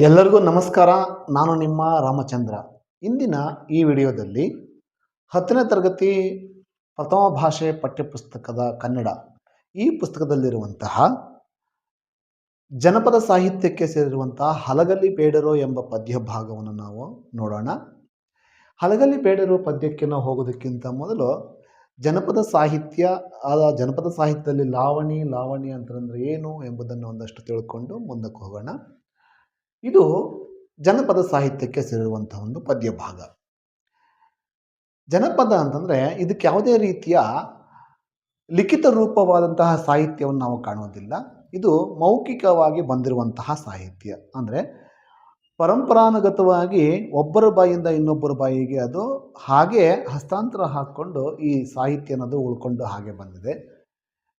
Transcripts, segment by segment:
ಎಲ್ಲರಿಗೂ ನಮಸ್ಕಾರ. ನಾನು ನಿಮ್ಮ ರಾಮಚಂದ್ರ. ಇಂದಿನ ಈ ವಿಡಿಯೋದಲ್ಲಿ ಹತ್ತನೇ ತರಗತಿ ಪ್ರಥಮ ಭಾಷೆ ಪಠ್ಯಪುಸ್ತಕದ ಕನ್ನಡ. ಈ ಪುಸ್ತಕದಲ್ಲಿರುವಂತಹ ಜನಪದ ಸಾಹಿತ್ಯಕ್ಕೆ ಸೇರಿರುವಂತಹ ಹಲಗಲ್ಲಿ ಬೇಡರು ಎಂಬ ಪದ್ಯ ಭಾಗವನ್ನು ನಾವು ನೋಡೋಣ. ಹಲಗಲ್ಲಿ ಬೇಡರು ಪದ್ಯಕ್ಕೆ ನಾವು ಹೋಗೋದಕ್ಕಿಂತ ಮೊದಲು ಜನಪದ ಸಾಹಿತ್ಯ, ಆದ ಜನಪದ ಸಾಹಿತ್ಯದಲ್ಲಿ ಲಾವಣಿ ಲಾವಣಿ ಅಂತಂದ್ರೆ ಏನು ಎಂಬುದನ್ನು ಒಂದಷ್ಟು ತಿಳ್ಕೊಂಡು ಮುಂದಕ್ಕೆ ಹೋಗೋಣ. ಇದು ಜನಪದ ಸಾಹಿತ್ಯಕ್ಕೆ ಸೇರಿರುವಂತಹ ಒಂದು ಪದ್ಯ ಭಾಗ ಜನಪದ ಅಂತಂದ್ರೆ ಇದಕ್ಕೆ ಯಾವುದೇ ರೀತಿಯ ಲಿಖಿತ ರೂಪವಾದಂತಹ ಸಾಹಿತ್ಯವನ್ನು ನಾವು ಕಾಣುವುದಿಲ್ಲ. ಇದು ಮೌಖಿಕವಾಗಿ ಬಂದಿರುವಂತಹ ಸಾಹಿತ್ಯ. ಅಂದರೆ ಪರಂಪರಾನುಗತವಾಗಿ ಒಬ್ಬರ ಬಾಯಿಂದ ಇನ್ನೊಬ್ಬರ ಬಾಯಿಗೆ ಅದು ಹಾಗೆ ಹಸ್ತಾಂತರ ಹಾಕ್ಕೊಂಡು ಈ ಸಾಹಿತ್ಯ ಅನ್ನೋದು ಉಳ್ಕೊಂಡು ಹಾಗೆ ಬಂದಿದೆ.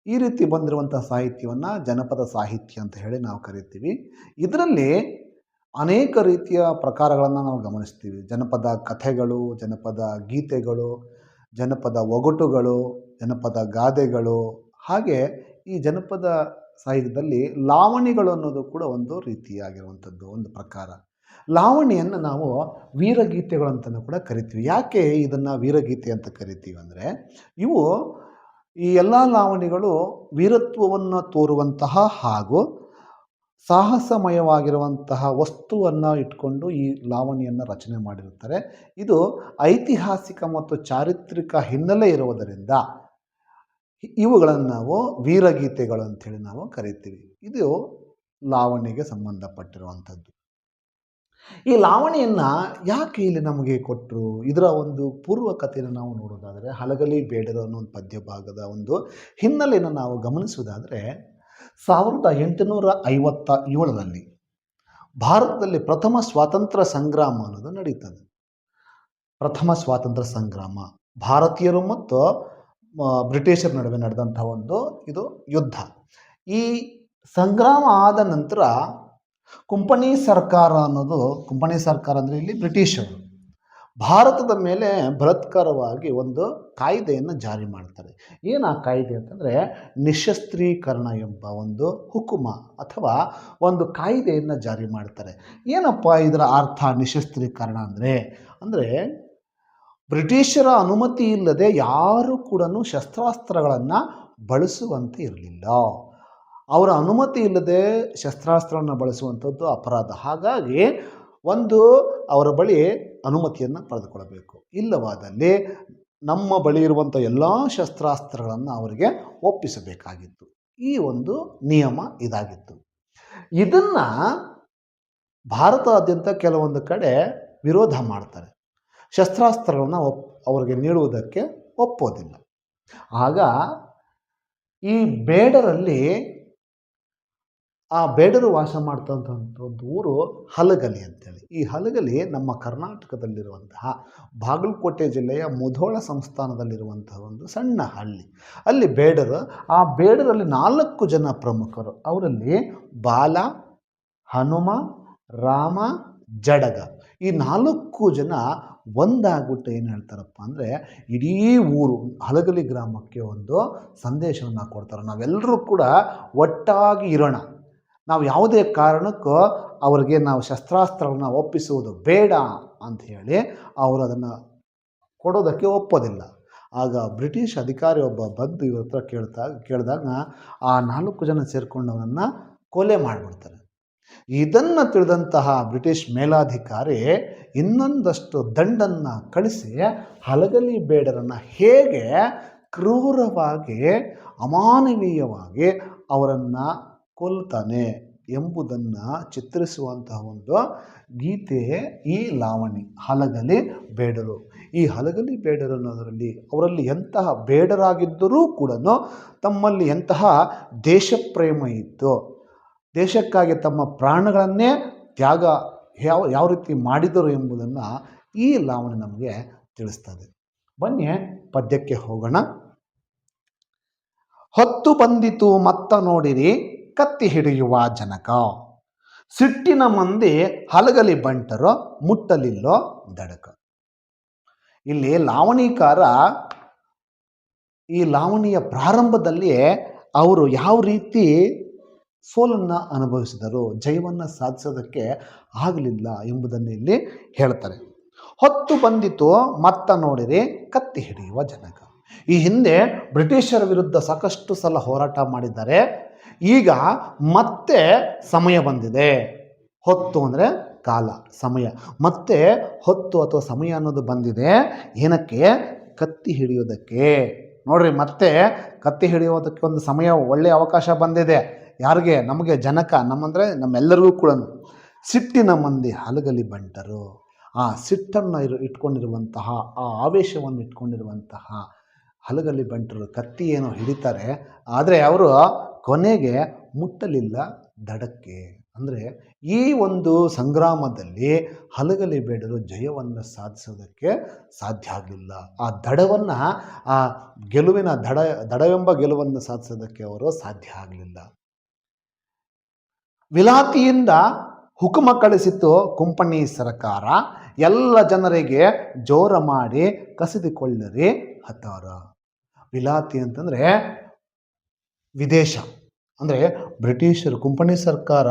ಈ ರೀತಿ ಬಂದಿರುವಂತಹ ಸಾಹಿತ್ಯವನ್ನು ಜನಪದ ಸಾಹಿತ್ಯ ಅಂತ ಹೇಳಿ ನಾವು ಕರಿತೀವಿ. ಇದರಲ್ಲಿ ಅನೇಕ ರೀತಿಯ ಪ್ರಕಾರಗಳನ್ನು ನಾವು ಗಮನಿಸ್ತೀವಿ. ಜನಪದ ಕಥೆಗಳು, ಜನಪದ ಗೀತೆಗಳು, ಜನಪದ ಒಗಟುಗಳು, ಜನಪದ ಗಾದೆಗಳು, ಹಾಗೆ ಈ ಜನಪದ ಸಾಹಿತ್ಯದಲ್ಲಿ ಲಾವಣಿಗಳು ಅನ್ನೋದು ಕೂಡ ಒಂದು ರೀತಿಯಾಗಿರುವಂಥದ್ದು, ಒಂದು ಪ್ರಕಾರ. ಲಾವಣಿಯನ್ನು ನಾವು ವೀರಗೀತೆಗಳು ಅಂತಲೂ ಕೂಡ ಕರಿತೀವಿ. ಯಾಕೆ ಇದನ್ನು ವೀರಗೀತೆ ಅಂತ ಕರಿತೀವಿ ಅಂದರೆ, ಇವು ಈ ಎಲ್ಲ ಲಾವಣಿಗಳು ವೀರತ್ವವನ್ನು ತೋರುವಂತಹ ಹಾಗೂ ಸಾಹಸಮಯವಾಗಿರುವಂತಹ ವಸ್ತುವನ್ನು ಇಟ್ಕೊಂಡು ಈ ಲಾವಣಿಯನ್ನು ರಚನೆ ಮಾಡಿರುತ್ತಾರೆ. ಇದು ಐತಿಹಾಸಿಕ ಮತ್ತು ಚಾರಿತ್ರಿಕ ಹಿನ್ನೆಲೆ ಇರುವುದರಿಂದ ಇವುಗಳನ್ನು ನಾವು ವೀರಗೀತೆಗಳು ಅಂಥೇಳಿ ನಾವು ಕರಿತೀವಿ. ಇದು ಲಾವಣಿಗೆ ಸಂಬಂಧಪಟ್ಟಿರುವಂಥದ್ದು. ಈ ಲಾವಣಿಯನ್ನು ಯಾಕೆ ಇಲ್ಲಿ ನಮಗೆ ಕೊಟ್ಟರು ಇದರ ಒಂದು ಪೂರ್ವ ಕಥೆಯನ್ನು ನಾವು ನೋಡೋದಾದರೆ ಹಲಗಲಿ ಬೇಡರು ಅನ್ನೋ ಒಂದು ಪದ್ಯ ಭಾಗದ ಒಂದು ಹಿನ್ನೆಲೆಯನ್ನು ನಾವು ಗಮನಿಸುವುದಾದರೆ ಸಾವಿರದ ಎಂಟುನೂರ ಐವತ್ತ ಏಳರಲ್ಲಿ ಭಾರತದಲ್ಲಿ ಪ್ರಥಮ ಸ್ವಾತಂತ್ರ್ಯ ಸಂಗ್ರಾಮ ಅನ್ನೋದು ನಡೀತದೆ. ಪ್ರಥಮ ಸ್ವಾತಂತ್ರ್ಯ ಸಂಗ್ರಾಮ. ಭಾರತೀಯರು ಮತ್ತು ಬ್ರಿಟಿಷರ ನಡುವೆ ನಡೆದಂಥ ಒಂದು ಇದು ಯುದ್ಧ. ಈ ಸಂಗ್ರಾಮ ಆದ ನಂತರ ಕುಂಪಣಿ ಸರ್ಕಾರ ಅನ್ನೋದು, ಕುಂಪಣಿ ಸರ್ಕಾರ ಅಂದರೆ ಇಲ್ಲಿ ಬ್ರಿಟಿಷರು. ಭಾರತದ ಮೇಲೆ ಬಲತ್ಕಾರವಾಗಿ ಒಂದು ಕಾಯ್ದೆಯನ್ನು ಜಾರಿ ಮಾಡ್ತಾರೆ. ಏನು ಆ ಕಾಯ್ದೆ ಅಂತಂದರೆ ನಿಶಸ್ತ್ರೀಕರಣ ಎಂಬ ಒಂದು ಹುಕುಮ ಅಥವಾ ಒಂದು ಕಾಯ್ದೆಯನ್ನು ಜಾರಿ ಮಾಡ್ತಾರೆ. ಏನಪ್ಪ ಇದರ ಅರ್ಥ ನಿಶಸ್ತ್ರೀಕರಣ ಅಂದರೆ? ಅಂದರೆ ಬ್ರಿಟಿಷರ ಅನುಮತಿ ಇಲ್ಲದೆ ಯಾರೂ ಕೂಡ ಶಸ್ತ್ರಾಸ್ತ್ರಗಳನ್ನು ಬಳಸುವಂತೆ ಇರಲಿಲ್ಲ. ಅವರ ಅನುಮತಿ ಇಲ್ಲದೆ ಶಸ್ತ್ರಾಸ್ತ್ರವನ್ನು ಬಳಸುವಂಥದ್ದು ಅಪರಾಧ. ಹಾಗಾಗಿ ಒಂದು ಅವರ ಬಳಿ ಅನುಮತಿಯನ್ನು ಪಡೆದುಕೊಳ್ಳಬೇಕು. ಇಲ್ಲವಾದಲ್ಲಿ ನಮ್ಮ ಬಳಿ ಇರುವಂಥ ಎಲ್ಲ ಶಸ್ತ್ರಾಸ್ತ್ರಗಳನ್ನು ಅವರಿಗೆ ಒಪ್ಪಿಸಬೇಕಾಗಿತ್ತು. ಈ ಒಂದು ನಿಯಮ ಇದಾಗಿತ್ತು. ಇದನ್ನು ಭಾರತಾದ್ಯಂತ ಕೆಲವೊಂದು ಕಡೆ ವಿರೋಧ ಮಾಡ್ತಾರೆ. ಶಸ್ತ್ರಾಸ್ತ್ರಗಳನ್ನು ಒಪ್, ಅವರಿಗೆ ನೀಡುವುದಕ್ಕೆ ಒಪ್ಪೋದಿಲ್ಲ. ಆಗ ಈ ಬೇಡರಲ್ಲಿ ಆ ಬೇಡರು ವಾಸ ಮಾಡ್ತಕ್ಕಂಥ ಒಂದು ಊರು ಹಲಗಲಿ ಅಂತೇಳಿ. ಈ ಹಲಗಲಿ ನಮ್ಮ ಕರ್ನಾಟಕದಲ್ಲಿರುವಂತಹ ಬಾಗಲಕೋಟೆ ಜಿಲ್ಲೆಯ ಮುಧೋಳ ಸಂಸ್ಥಾನದಲ್ಲಿರುವಂತಹ ಒಂದು ಸಣ್ಣ ಹಳ್ಳಿ. ಅಲ್ಲಿ ಬೇಡರು, ಆ ಬೇಡರಲ್ಲಿ ನಾಲ್ಕು ಜನ ಪ್ರಮುಖರು. ಅವರಲ್ಲಿ ಬಾಲ, ಹನುಮ, ರಾಮ, ಜಡಗ. ಈ ನಾಲ್ಕು ಜನ ಒಂದಾಗ್ಬಿಟ್ಟು ಏನು ಹೇಳ್ತಾರಪ್ಪ ಅಂದರೆ ಇಡೀ ಊರು, ಹಲಗಲಿ ಗ್ರಾಮಕ್ಕೆ ಒಂದು ಸಂದೇಶವನ್ನು ಕೊಡ್ತಾರೆ. ನಾವೆಲ್ಲರೂ ಕೂಡ ಒಟ್ಟಾಗಿ ಇರೋಣ. ನಾವು ಯಾವುದೇ ಕಾರಣಕ್ಕೂ ಅವರಿಗೆ ನಾವು ಶಸ್ತ್ರಾಸ್ತ್ರಗಳನ್ನ ಒಪ್ಪಿಸುವುದು ಬೇಡ ಅಂತ ಹೇಳಿ ಅವರು ಅದನ್ನು ಕೊಡೋದಕ್ಕೆ ಒಪ್ಪೋದಿಲ್ಲ. ಆಗ ಬ್ರಿಟಿಷ್ ಅಧಿಕಾರಿ ಒಬ್ಬ ಬಂದು ಇವ್ರ ಹತ್ರ ಕೇಳ್ತಾ, ಕೇಳಿದಾಗ ಆ ನಾಲ್ಕು ಜನ ಸೇರಿಕೊಂಡವನನ್ನು ಕೊಲೆ ಮಾಡಿಬಿಡ್ತಾರೆ. ಇದನ್ನು ತಿಳಿದಂತಹ ಬ್ರಿಟಿಷ್ ಮೇಲಾಧಿಕಾರಿ ಇನ್ನೊಂದಷ್ಟು ದಂಡನ್ನು ಕಳಿಸಿ ಹಲಗಲಿ ಬೇಡರನ್ನು ಹೇಗೆ ಕ್ರೂರವಾಗಿ, ಅಮಾನವೀಯವಾಗಿ ಅವರನ್ನು ಕೊಲ್ತಾನೆ ಎಂಬುದನ್ನು ಚಿತ್ರಿಸುವಂತಹ ಒಂದು ಗೀತೆ ಈ ಲಾವಣಿ, ಹಲಗಲಿ ಬೇಡರು. ಈ ಹಲಗಲಿ ಬೇಡರು ಅನ್ನೋದರಲ್ಲಿ ಅವರಲ್ಲಿ ಎಂತಹ ಬೇಡರಾಗಿದ್ದರೂ ಕೂಡ ತಮ್ಮಲ್ಲಿ ಎಂತಹ ದೇಶಪ್ರೇಮ ಇತ್ತು. ದೇಶಕ್ಕಾಗಿ ತಮ್ಮ ಪ್ರಾಣಗಳನ್ನೇ ತ್ಯಾಗ ಯಾವ ಯಾವ ರೀತಿ ಮಾಡಿದರು ಎಂಬುದನ್ನು ಈ ಲಾವಣಿ ನಮಗೆ ತಿಳಿಸ್ತದೆ. ಬನ್ನಿ ಪದ್ಯಕ್ಕೆ ಹೋಗೋಣ. ಹೊತ್ತು ಬಂದಿತು ಮತ್ತ ನೋಡಿರಿ ಕತ್ತಿ ಹಿಡಿಯುವ ಜನಕ. ಸಿಟ್ಟಿನ ಮಂದಿ ಹಲಗಲಿ ಬಂಟರೋ, ಮುಟ್ಟಲಿಲ್ಲೋ ದಡಕ. ಇಲ್ಲಿ ಲಾವಣಿಕಾರ ಈ ಲಾವಣಿಯ ಪ್ರಾರಂಭದಲ್ಲಿ ಅವರು ಯಾವ ರೀತಿ ಸೋಲನ್ನು ಅನುಭವಿಸಿದರು, ಜಯವನ್ನು ಸಾಧಿಸೋದಕ್ಕೆ ಆಗಲಿಲ್ಲ ಎಂಬುದನ್ನು ಇಲ್ಲಿ ಹೇಳ್ತಾರೆ. ಹೊತ್ತು ಬಂದಿತು, ಮತ್ತ ನೋಡಿರಿ, ಕತ್ತಿ ಹಿಡಿಯುವ ಜನಕ. ಈ ಹಿಂದೆ ಬ್ರಿಟಿಷರ ವಿರುದ್ಧ ಸಾಕಷ್ಟು ಸಲ ಹೋರಾಟ ಮಾಡಿದ್ದಾರೆ ಈಗ ಮತ್ತೆ ಸಮಯ ಬಂದಿದೆ. ಹೊತ್ತು ಅಂದರೆ ಕಾಲ, ಸಮಯ. ಮತ್ತೆ ಹೊತ್ತು ಅಥವಾ ಸಮಯ ಅನ್ನೋದು ಬಂದಿದೆ. ಏನಕ್ಕೆ? ಕತ್ತಿ ಹಿಡಿಯೋದಕ್ಕೆ. ನೋಡ್ರಿ, ಮತ್ತೆ ಕತ್ತಿ ಹಿಡಿಯೋದಕ್ಕೆ ಒಂದು ಸಮಯ ಒಳ್ಳೆಯ ಅವಕಾಶ ಬಂದಿದೆ. ಯಾರಿಗೆ? ನಮಗೆ ಜನಕ, ನಮ್ಮಂದರೆ ನಮ್ಮೆಲ್ಲರಿಗೂ ಕೂಡ ಸಿಟ್ಟಿನ ಮಂದಿ ಹಲಗಲಿ ಬಂಟರು. ಆ ಸಿಟ್ಟನ್ನು ಇರು, ಇಟ್ಕೊಂಡಿರುವಂತಹ, ಆ ಆವೇಶವನ್ನು ಇಟ್ಕೊಂಡಿರುವಂತಹ ಹಲಗಲಿ ಬಂಟರು ಕತ್ತಿ ಏನೋ ಹಿಡಿತಾರೆ. ಆದರೆ ಅವರು ಕೊನೆಗೆ ಮುಟ್ಟಲಿಲ್ಲ ದಡಕ್ಕೆ. ಅಂದರೆ ಈ ಒಂದು ಸಂಗ್ರಾಮದಲ್ಲಿ ಹಲಗಲಿ ಬೇಡರು ಜಯವನ್ನು ಸಾಧಿಸೋದಕ್ಕೆ ಸಾಧ್ಯ ಆಗಲಿಲ್ಲ. ಆ ದಡವನ್ನು, ಆ ಗೆಲುವಿನ ದಡ, ದಡವೆಂಬ ಗೆಲುವನ್ನು ಸಾಧಿಸೋದಕ್ಕೆ ಅವರು ಸಾಧ್ಯ ಆಗಲಿಲ್ಲ. ವಿಲಾತಿಯಿಂದ ಹುಕುಮ ಕಳಿಸಿತು ಕುಂಪಣಿ ಸರ್ಕಾರ. ಎಲ್ಲ ಜನರಿಗೆ ಜೋರ ಮಾಡಿ ಕಸಿದುಕೊಳ್ಳರಿ ಹತ್ತಾರ. ವಿಲಾತಿ ಅಂತಂದರೆ ವಿದೇಶ. ಅಂದರೆ ಬ್ರಿಟಿಷರು, ಕುಂಪಣಿ ಸರ್ಕಾರ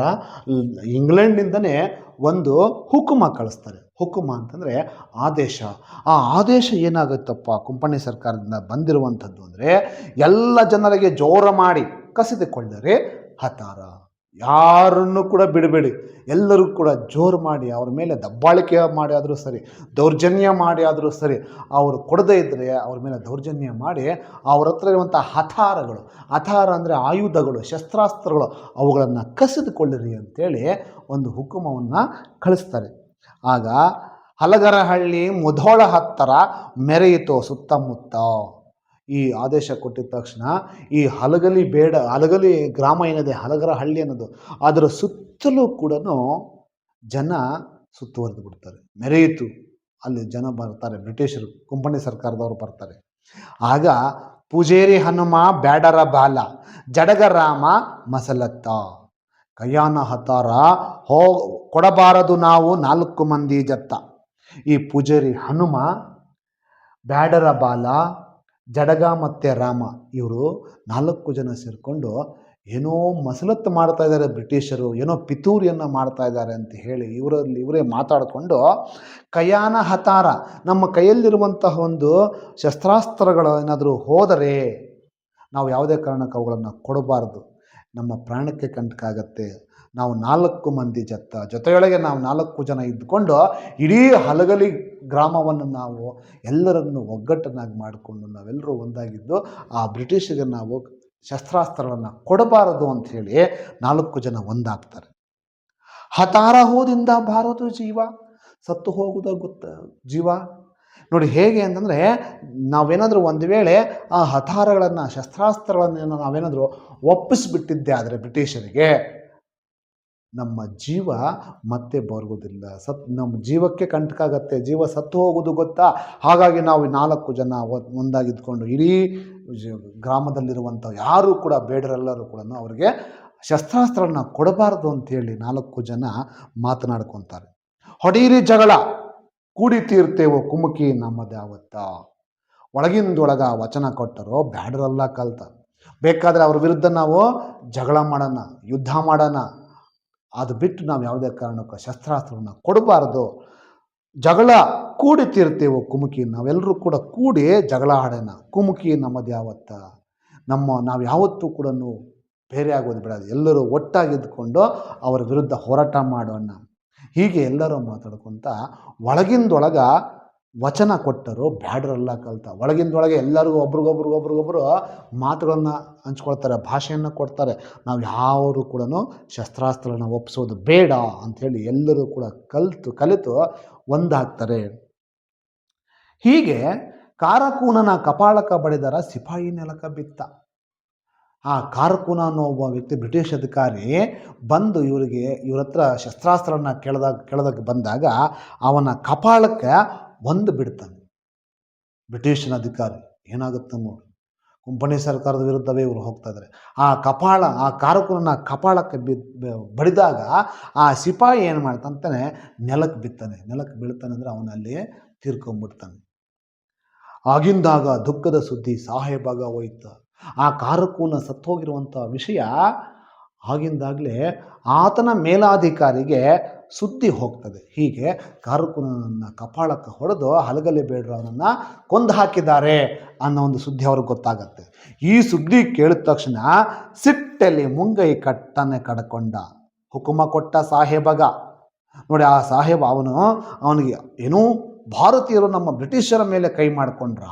ಇಂಗ್ಲೆಂಡಿಂದನೇ ಒಂದು ಹುಕುಮ ಕಳಿಸ್ತಾರೆ. ಹುಕುಮ ಅಂತಂದರೆ ಆದೇಶ. ಆ ಆದೇಶ ಏನಾಗುತ್ತಪ್ಪ? ಕುಂಪಣಿ ಸರ್ಕಾರದಿಂದ ಬಂದಿರುವಂಥದ್ದು ಅಂದರೆ ಎಲ್ಲ ಜನರಿಗೆ ಜೋರ ಮಾಡಿ ಕಸಿದುಕೊಳ್ಳರೆ ಹತಾರ. ಯಾರನ್ನು ಕೂಡ ಬಿಡಬೇಡಿ. ಎಲ್ಲರೂ ಕೂಡ ಜೋರು ಮಾಡಿ, ಅವ್ರ ಮೇಲೆ ದಬ್ಬಾಳಿಕೆ ಮಾಡಿ ಆದರೂ ಸರಿ, ದೌರ್ಜನ್ಯ ಮಾಡಿ ಆದರೂ ಸರಿ, ಅವರು ಕೊಡದೇ ಇದ್ದರೆ ಅವ್ರ ಮೇಲೆ ದೌರ್ಜನ್ಯ ಮಾಡಿ ಅವ್ರ ಹತ್ರ ಇರುವಂಥ ಹಥಾರಗಳು ಹಥಾರ ಅಂದರೆ ಆಯುಧಗಳು, ಶಸ್ತ್ರಾಸ್ತ್ರಗಳು, ಅವುಗಳನ್ನು ಕಸಿದುಕೊಳ್ಳಿರಿ ಅಂತೇಳಿ ಒಂದು ಹುಕುಮವನ್ನು ಕಳಿಸ್ತಾರೆ. ಆಗ ಹಲಗರಹಳ್ಳಿ ಮುಧೋಳ ಹತ್ತರ ಮೆರೆಯಿತು ಸುತ್ತಮುತ್ತ. ಈ ಆದೇಶ ಕೊಟ್ಟಿದ ತಕ್ಷಣ ಈ ಹಲಗಲಿ ಬೇಡ, ಹಲಗಲಿ ಗ್ರಾಮ ಏನಿದೆ, ಹಲಗರ ಹಳ್ಳಿ ಅನ್ನೋದು, ಅದರ ಸುತ್ತಲೂ ಕೂಡ ಜನ ಸುತ್ತುವರೆದು ಬಿಡ್ತಾರೆ. ಮೆರೆಯಿತು, ಅಲ್ಲಿ ಜನ ಬರ್ತಾರೆ, ಬ್ರಿಟಿಷರು, ಕುಂಪಣಿ ಸರ್ಕಾರದವರು ಬರ್ತಾರೆ. ಆಗ ಪೂಜೇರಿ ಹನುಮ ಬ್ಯಾಡರ ಬಾಲ ಜಡಗರಾಮ ಮಸಲತ್ತ. ಕಯ್ಯಾನ ಹತಾರ, ಹೋ, ಕೊಡಬಾರದು ನಾವು ನಾಲ್ಕು ಮಂದಿ ಜತ್ತ. ಈ ಪೂಜೇರಿ ಹನುಮ ಬ್ಯಾಡರ ಬಾಲ ಜಡಗ ಮತ್ತು ರಾಮ ಇವರು ನಾಲ್ಕು ಜನ ಸೇರಿಕೊಂಡು ಏನೋ ಮಸಲತ್ತು ಮಾಡ್ತಾ ಇದ್ದಾರೆ ಬ್ರಿಟಿಷರು, ಏನೋ ಪಿತೂರಿಯನ್ನು ಮಾಡ್ತಾ ಇದ್ದಾರೆ ಅಂತ ಹೇಳಿ ಇವರಲ್ಲಿ ಇವರೇ ಮಾತಾಡಿಕೊಂಡು ಕಯಾನ ಹತಾರ, ನಮ್ಮ ಕೈಯಲ್ಲಿರುವಂತಹ ಒಂದು ಶಸ್ತ್ರಾಸ್ತ್ರಗಳು ಏನಾದರೂ ಹೋದರೆ ನಾವು ಯಾವುದೇ ಕಾರಣಕ್ಕೆ ಅವುಗಳನ್ನು ಕೊಡಬಾರ್ದು. ನಮ್ಮ ಪ್ರಾಣಕ್ಕೆ ಕಂಟಕಾಗತ್ತೆ. ನಾವು ನಾಲ್ಕು ಮಂದಿ ಜತ್ತ. ಜೊತೆಯೊಳಗೆ ನಾವು ನಾಲ್ಕು ಜನ ಇದ್ದುಕೊಂಡು ಇಡೀ ಹಲಗಲಿ ಗ್ರಾಮವನ್ನು ನಾವು ಎಲ್ಲರನ್ನು ಒಗ್ಗಟ್ಟನ್ನಾಗಿ ಮಾಡಿಕೊಂಡು ನಾವೆಲ್ಲರೂ ಒಂದಾಗಿದ್ದು, ಆ ಬ್ರಿಟಿಷರಿಗೆ ನಾವು ಶಸ್ತ್ರಾಸ್ತ್ರಗಳನ್ನು ಕೊಡಬಾರದು ಅಂತ ಹೇಳಿ ನಾಲ್ಕು ಜನ ಒಂದಾಗ್ತಾರೆ. ಹತಾರ ಹೋದಿಂದ ಬಾರದು ಜೀವ, ಸತ್ತು ಹೋಗುದ ಗೊತ್ತ ಜೀವ? ನೋಡಿ ಹೇಗೆ ಅಂತಂದರೆ, ನಾವೇನಾದರೂ ಒಂದು ವೇಳೆ ಆ ಹತಾರಗಳನ್ನು, ಶಸ್ತ್ರಾಸ್ತ್ರಗಳನ್ನು ನಾವೇನಾದರೂ ಒಪ್ಪಿಸಿಬಿಟ್ಟಿದ್ದೆ ಆದರೆ ಬ್ರಿಟಿಷರಿಗೆ ನಮ್ಮ ಜೀವ ಮತ್ತೆ ಬರುವುದಿಲ್ಲ. ಸತ್ ನಮ್ಮ ಜೀವಕ್ಕೆ ಕಂಟಕಾಗತ್ತೆ. ಜೀವ ಸತ್ತು ಹೋಗೋದು ಗೊತ್ತಾ? ಹಾಗಾಗಿ ನಾವು ನಾಲ್ಕು ಜನ ಒಂದಾಗಿದ್ಕೊಂಡು ಇಡೀ ಗ್ರಾಮದಲ್ಲಿರುವಂಥ ಯಾರೂ ಕೂಡ ಬೇಡರೆಲ್ಲರೂ ಕೂಡ ಅವರಿಗೆ ಶಸ್ತ್ರಾಸ್ತ್ರಗಳನ್ನ ಕೊಡಬಾರ್ದು ಅಂತೇಳಿ ನಾಲ್ಕು ಜನ ಮಾತನಾಡ್ಕೊತಾರೆ. ಹೊಡೀರಿ ಜಗಳ, ಕೂಡಿ ತೀರ್ತೇವೋ ಕುಮುಕಿ ನಮ್ಮದಾವತ್ತ ಒಳಗಿಂದೊಳಗ ವಚನ ಕೊಟ್ಟರೋ ಬ್ಯಾಡರೆಲ್ಲ ಕಲ್ತ. ಬೇಕಾದರೆ ಅವ್ರ ವಿರುದ್ಧ ನಾವು ಜಗಳ ಮಾಡೋಣ, ಯುದ್ಧ ಮಾಡೋಣ ಅದು ಬಿಟ್ಟು ನಾವು ಯಾವುದೇ ಕಾರಣಕ್ಕೂ ಶಸ್ತ್ರಾಸ್ತ್ರವನ್ನು ಕೊಡಬಾರ್ದು. ಜಗಳ ಕೂಡಿ ತೀರ್ತೇವೋ ಕುಮುಕಿ ನಾವೆಲ್ಲರೂ ಕೂಡ ಕೂಡಿ ಜಗಳ ಆಡೋಣ. ಕುಮುಕಿ ನಮ್ಮದು ಯಾವತ್ತ? ನಮ್ಮ, ನಾವು ಯಾವತ್ತೂ ಕೂಡ ಬೇರೆ ಆಗೋದು ಬಿಡೋದು. ಎಲ್ಲರೂ ಒಟ್ಟಾಗಿದ್ದುಕೊಂಡು ಅವರ ವಿರುದ್ಧ ಹೋರಾಟ ಮಾಡೋಣ. ಹೀಗೆ ಎಲ್ಲರೂ ಮಾತಾಡ್ಕೊತ ಒಳಗಿಂದೊಳಗ ವಚನ ಕೊಟ್ಟರು, ಬ್ಯಾಡ್ರಲ್ಲ ಕಲ್ತ. ಒಳಗಿಂದೊಳಗೆ ಎಲ್ಲರಿಗೂ ಒಬ್ರಿಗೊಬ್ರಿಗೊಬ್ರಿಗೊಬ್ರು ಒಬ್ರಿಗೊಬ್ರು ಮಾತುಗಳನ್ನು ಹಂಚ್ಕೊಳ್ತಾರೆ, ಭಾಷೆಯನ್ನು ಕೊಡ್ತಾರೆ. ನಾವು ಯಾವರು ಕೂಡ ಶಸ್ತ್ರಾಸ್ತ್ರಗಳನ್ನ ಒಪ್ಪಿಸೋದು ಬೇಡ ಅಂಥೇಳಿ ಎಲ್ಲರೂ ಕೂಡ ಕಲಿತು ಕಲಿತು ಒಂದಾಗ್ತಾರೆ. ಹೀಗೆ ಕಾರಕೂನನ ಕಪಾಳಕ ಬಡಿದರ ಸಿಪಾಯಿ ನೆಲಕ ಬಿತ್ತ. ಆ ಕಾರಕೂನ ಅನ್ನೋ ಒಬ್ಬ ವ್ಯಕ್ತಿ ಬ್ರಿಟಿಷ್ ಅಧಿಕಾರಿ ಬಂದು ಇವರಿಗೆ, ಇವ್ರ ಹತ್ರ ಶಸ್ತ್ರಾಸ್ತ್ರನ ಕೇಳ್ದಾಗ ಕೇಳೋದಕ್ಕೆ ಬಂದಾಗ ಅವನ ಕಪಾಳಕ್ಕೆ ಒಂದು ಬಿಡ್ತಾನೆ. ಬ್ರಿಟಿಷನ್ ಅಧಿಕಾರಿ, ಏನಾಗುತ್ತೆ ನೋಡಿ. ಕುಂಪಣಿ ಸರ್ಕಾರದ ವಿರುದ್ಧವೇ ಇವರು ಹೋಗ್ತಾ ಇದ್ದಾರೆ ಆ ಕಪಾಳ, ಆ ಕಾರಕುನ ಕಪಾಳಕ್ಕೆ ಬಿ ಬಡಿದಾಗ ಆ ಸಿಪಾಯಿ ಏನು ಮಾಡ್ತಾನೆ ನೆಲಕ್ಕೆ ಬಿತ್ತಾನೆ. ನೆಲಕ್ಕೆ ಬೀಳ್ತಾನೆ ಅಂದರೆ ಅವನಲ್ಲಿ ತೀರ್ಕೊಂಡ್ಬಿಡ್ತಾನೆ ಆಗಿಂದಾಗ ದುಃಖದ ಸುದ್ದಿ ಸಾಹೇಬಾಗ ಹೋಯ್ತು. ಆ ಕಾರಕೂನ ಸತ್ತೋಗಿರುವಂಥ ವಿಷಯ ಆಗಿಂದಾಗಲೇ ಆತನ ಮೇಲಾಧಿಕಾರಿಗೆ ಸುದ್ದಿ ಹೋಗ್ತದೆ. ಹೀಗೆ ಕಾರುಕುನನ್ನು ಕಪಾಳಕ್ಕೆ ಹೊಡೆದು ಹಲಗಲಿ ಬೇಡ್ರವನನ್ನು ಕೊಂದು ಹಾಕಿದ್ದಾರೆ ಅನ್ನೋ ಒಂದು ಸುದ್ದಿ ಅವ್ರಿಗೆ ಗೊತ್ತಾಗತ್ತೆ. ಈ ಸುದ್ದಿ ಕೇಳಿದ ತಕ್ಷಣ ಸಿಟ್ಟಲ್ಲಿ ಮುಂಗೈ ಕಟ್ಟನೆ ಕಡ್ಕೊಂಡ. ಹುಕುಮ ಕೊಟ್ಟ ಸಾಹೇಬಗ. ನೋಡಿ ಆ ಸಾಹೇಬ ಅವನು ಅವನಿಗೆ ಏನೂ ಭಾರತೀಯರು ನಮ್ಮ ಬ್ರಿಟಿಷರ ಮೇಲೆ ಕೈ ಮಾಡಿಕೊಂಡ್ರ.